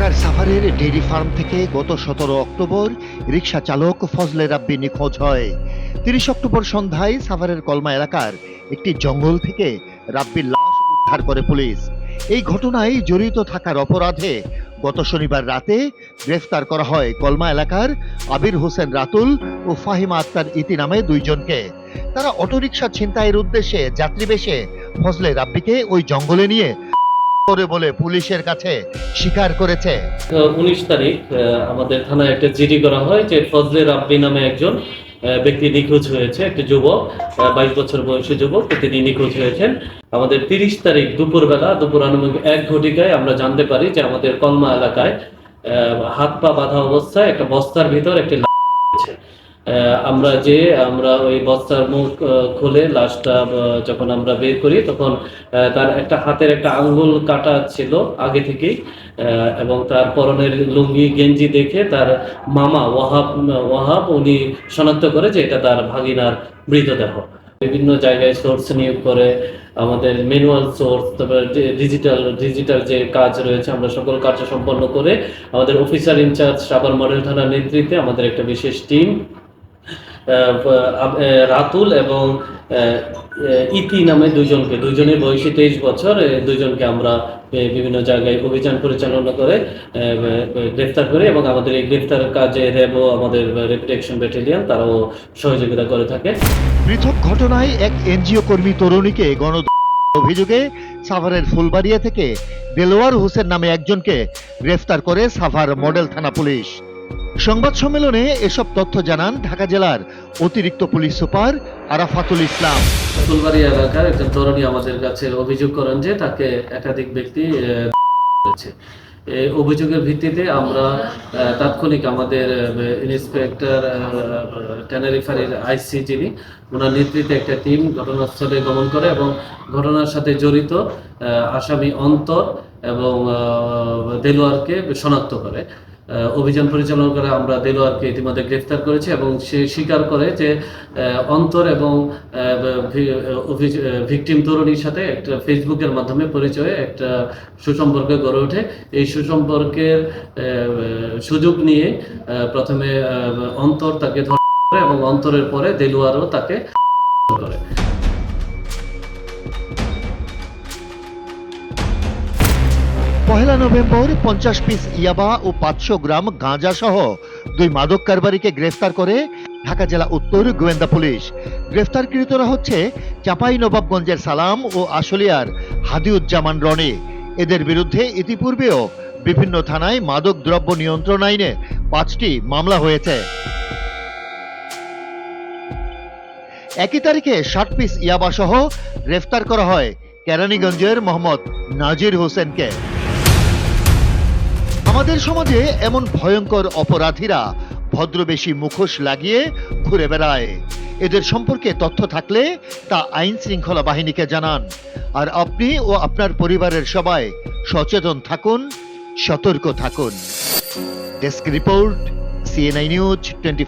ঢাকার সাফারের dairy farm থেকে গত সতেরো অক্টোবর রিকশা চালক ফজলে রাব্বি নিখোঁজ হয়। তিরিশ অক্টোবর সন্ধ্যায় সাভারের কলমা এলাকার একটি জঙ্গল থেকে রাব্বির লাশ উদ্ধার করে পুলিশ। এই ঘটনায় জড়িত থাকার অপরাধে গত শনিবার রাতে গ্রেফতার করা হয় কলমা এলাকার আবির হোসেন রাতুল ও ফাহিমা আক্তার ইতি নামে দুইজনকে। তারা অটোরিকশা ছিনতাইয়ের উদ্দেশ্যে যাত্রী বেশে ফজলে রাব্বিকে ওই জঙ্গলে নিয়ে করে বলে পুলিশের কাছে স্বীকার করেছে। উনিশ তারিখ আমাদের থানায় একটা জিডি করা হয় যে ফজলে রাব্বি নামে একজন ব্যক্তি নিখোঁজ হয়েছে, একটি যুবক বাইশ বছর বয়সী যুবক তিনি নিখোঁজ হয়েছেন। আমাদের তিরিশ তারিখ দুপুরবেলা, দুপুর আনুমানিক এক ঘটিকায় আমরা জানতে পারি যে আমাদের কলমা এলাকায় হাত পা বাঁধা অবস্থায় একটা বস্তার ভিতর একটি আমরা যে, আমরা ওই বস্তার মুখ খুলে লাশটা যখন আমরা বের করি, তখন তার একটা হাতের একটা আঙ্গুল কাটা ছিল আগে থেকেই এবং তার পরনের লুঙ্গি, গেঞ্জি দেখে তার মামা ওয়াহাব ওয়াহাব, উনি শনাক্ত করে যে এটা তার ভাগিনার মৃতদেহ। বিভিন্ন জায়গায় সোর্স নিয়োগ করে, আমাদের ম্যানুয়াল সোর্স তারপর ডিজিটাল ডিজিটাল যে কাজ রয়েছে, আমরা সকল কার্য সম্পন্ন করে, আমাদের অফিসার ইনচার্জ সাভার মডেল থানার নেতৃত্বে আমাদের একটা বিশেষ টিম রাতুল এবং ইতি নামে দুজনকে দুজনের বয়সী তেইশ বছর দুজনকে আমরা বিভিন্ন জায়গায় অভিযান পরিচালনা করে গ্রেফতার করি এবং আমাদের এই গ্রেফতার কাজে র্যাবও আমাদের রেপুটেশন ব্যাটালিয়ন তারাও সহযোগিতা করে থাকে। পৃথক ঘটনায় এক এনজিও কর্মী তরুণীকে গণ অভিযোগে সাভারের ফুলবাড়িয়া থেকে দেলোয়ার হোসেন নামে একজনকে গ্রেফতার করে সাভার মডেল থানা পুলিশ। সংবাদ সম্মেলনে এসব তথ্য জানান ঢাকা জেলার অতিরিক্ত পুলিশ সুপার আরাফাতুল ইসলাম। ফুলবাড়ি এলাকার একজন তরুণী আমাদের কাছে অভিযোগ করেন যে তাকে একাধিক ব্যক্তি করেছে। অভিযোগের ভিত্তিতে আমরা তাৎক্ষণিক আমাদের ইন্সপেক্টর ট্যানারিফারির আইসি যিনি, ওনার নেতৃত্বে একটা টিম ঘটনাস্থলে গমন করে এবং ঘটনার সাথে জড়িত আসামি অন্তর এবং দেলোয়ারকে শনাক্ত করে। অভিযান পরিচালনা করে আমরা দেলোয়ারকে ইতিমধ্যে গ্রেফতার করেছি এবং সে স্বীকার করে যে অন্তর এবং ভিকটিম তরুণীর সাথে একটা ফেসবুকের মাধ্যমে পরিচয়ে একটা সুসম্পর্ক গড়ে ওঠে। এই সুসম্পর্কের সুযোগ নিয়ে প্রথমে অন্তর তাকে ধরে এবং অন্তরের পরে দেলুয়ারও তাকে করে পহেলা নভেম্বর পঞ্চাশ পিস ইয়াবা ও পাঁচশো গ্রাম গাঁজা সহ দুই মাদক কারবারিকে গ্রেফতার করে ঢাকা জেলা উত্তর গোয়েন্দা পুলিশ। গ্রেফতারকৃতরা হচ্ছে চাপাই নবাবগঞ্জের সালাম ও আশুলিয়ার হাদিউজ্জামান রনি। এদের বিরুদ্ধে ইতিপূর্বেও বিভিন্ন থানায় মাদক দ্রব্য নিয়ন্ত্রণ আইনে পাঁচটি মামলা হয়েছে। একই তারিখে ষাট পিস ইয়াবা সহ গ্রেফতার করা হয় কেরানীগঞ্জের মোহাম্মদ নাজির হোসেনকে। আমাদের সমাজে এমন ভয়ঙ্কর অপরাধীরা ভদ্রবেশী মুখোশ লাগিয়ে ঘুরে বেড়ায়। এদের সম্পর্কে তথ্য থাকলে তা আইন শৃঙ্খলা বাহিনীকে জানান। আর আপনি ও আপনার পরিবারের সবাই সচেতন থাকুন, সতর্ক থাকুন। Desk report CNI news twenty